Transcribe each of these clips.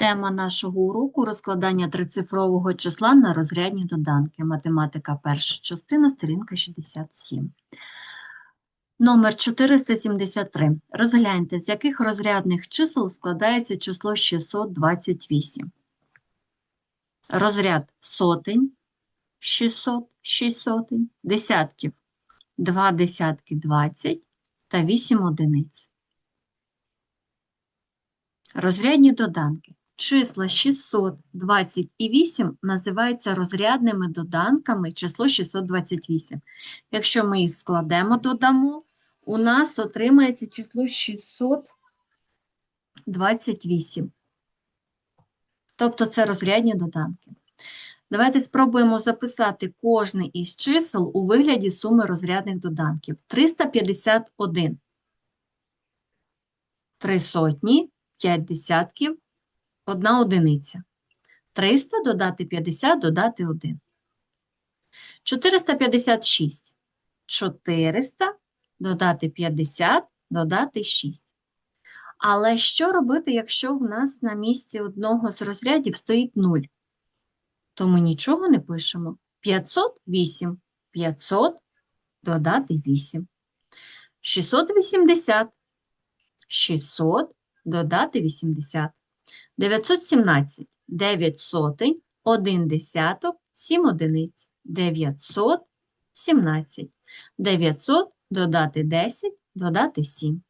Тема нашого уроку розкладання трицифрового числа на розрядні доданки. Математика, перша частина, сторінка 67. Номер 473. Розгляньте, з яких розрядних чисел складається число 628. Розряд сотень 600, 6 сотень, десятків 2 десятки 20 та 8 одиниць. Розрядні доданки. Числа 600, 20 і 8 називаються розрядними доданками число 628. Якщо ми їх складемо, додамо, у нас отримається число 628. Тобто це розрядні доданки. Давайте спробуємо записати кожне із чисел у вигляді суми розрядних доданків. 351. Три сотні, 5 десятків, одна одиниця. 300 додати 50, додати 1. 456. 400 додати 50, додати 6. Але що робити, якщо в нас на місці одного з розрядів стоїть 0? То ми нічого не пишемо. 508. 500 додати 8. 680. 600 додати 80. 917. 9 сотень, 1 десяток, 7 одиниць. 917. 900 додати 10, додати 7.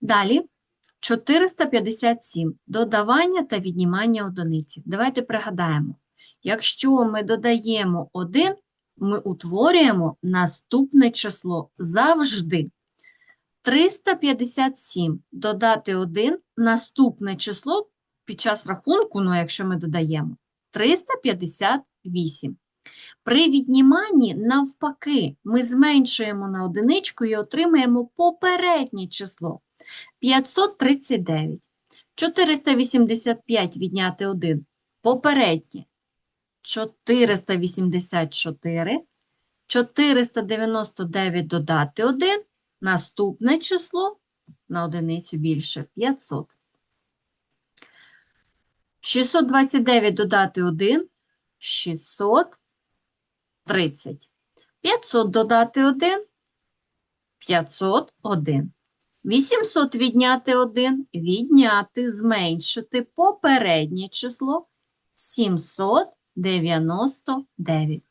Далі 457. Додавання та віднімання одиниці. Давайте пригадаємо. Якщо ми додаємо 1, ми утворюємо наступне число завжди. 357 додати 1, наступне число під час рахунку, ну якщо ми додаємо, 358. При відніманні, навпаки, ми зменшуємо на одиничку і отримаємо попереднє число 539. 485 відняти 1 попереднє 484. 499 додати 1 Наступне число на одиницю більше 500. 629 додати 1 630. 500 додати 1 501. 800 відняти 1 відняти, зменшити попереднє число 799.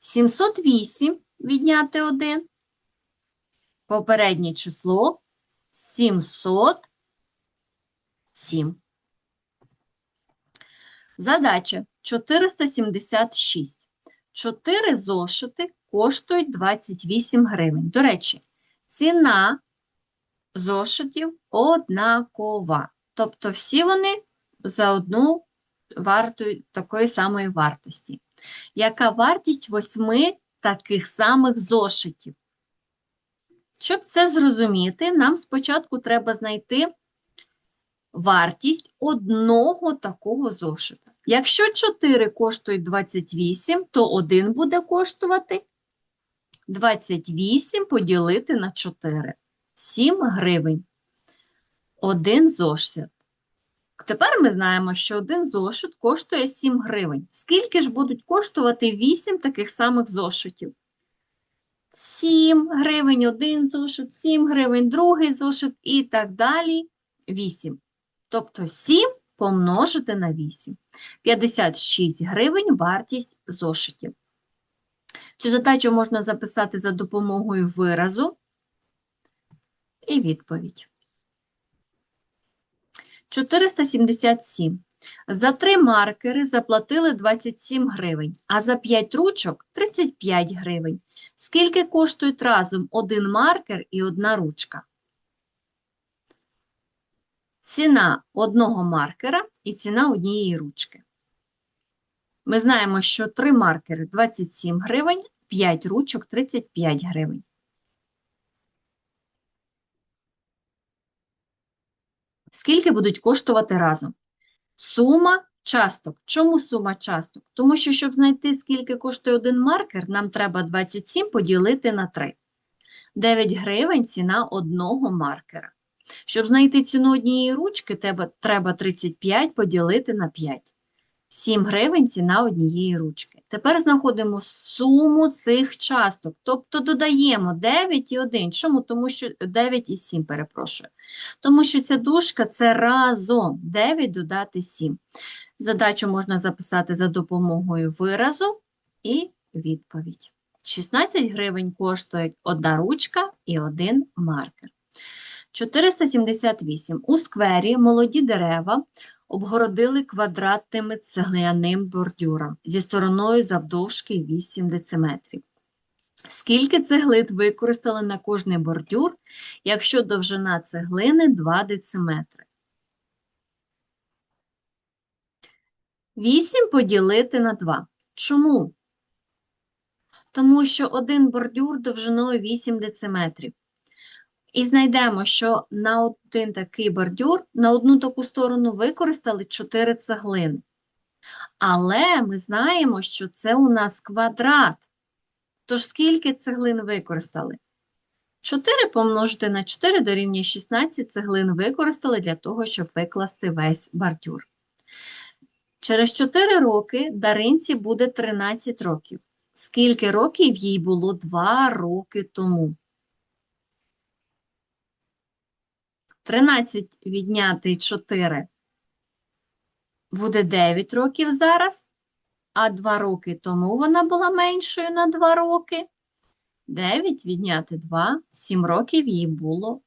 708 відняти 1 Попереднє число 707. Задача 476. 4 зошити коштують 28 гривень. До речі, ціна зошитів однакова. Тобто всі вони за одну варту такої самої вартості. Яка вартість восьми таких самих зошитів? Щоб це зрозуміти, нам спочатку треба знайти вартість одного такого зошита. Якщо 4 коштують 28, то 1 буде коштувати 28 поділити на 4. 7 гривень. Один зошит. Тепер ми знаємо, що один зошит коштує 7 гривень. Скільки ж будуть коштувати 8 таких самих зошитів? 7 гривень один зошит, 7 гривень другий зошит і так далі 8. Тобто 7 помножити на 8. 56 гривень вартість зошитів. Цю задачу можна записати за допомогою виразу і відповідь. 477. За три маркери заплатили 27 гривень, а за 5 ручок 35 гривень. Скільки коштують разом один маркер і одна ручка? Ціна одного маркера і ціна однієї ручки. Ми знаємо, що 3 маркери 27 гривень, 5 ручок 35 гривень. Скільки будуть коштувати разом? Сума часток. Чому сума часток? Тому що, щоб знайти, скільки коштує один маркер, нам треба 27 поділити на 3. 9 гривень ціна одного маркера. Щоб знайти ціну однієї ручки, треба 35 поділити на 5. 7 гривень ціна однієї ручки. Тепер знаходимо суму цих часток, тобто додаємо 9 і 1. Чому? Тому що 9 і 7, перепрошую. Тому що ця дужка – це разом 9 додати 7. Задачу можна записати за допомогою виразу і відповідь. 16 гривень коштують одна ручка і один маркер. 478. У сквері молоді дерева обгородили квадратними цегляним бордюром зі стороною завдовжки 8 дециметрів. Скільки цеглин використали на кожний бордюр, якщо довжина цеглини 2 дециметри? 8 поділити на 2. Чому? Тому що один бордюр довжиною 8 дециметрів. І знайдемо, що на один такий бордюр, на одну таку сторону використали 4 цеглини. Але ми знаємо, що це у нас квадрат. Тож скільки цеглин використали? 4 помножити на 4 дорівнює 16 цеглин використали для того, щоб викласти весь бордюр. Через 4 роки Даринці буде 13 років. Скільки років їй було 2 роки тому? 13 відняти 4 буде 9 років зараз, а 2 роки тому вона була меншою на 2 роки. 9 відняти 2, 7 років їй було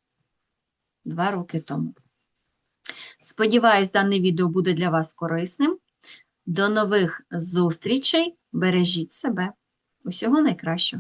2 роки тому. Сподіваюсь, дане відео буде для вас корисним. До нових зустрічей. Бережіть себе. Усього найкращого.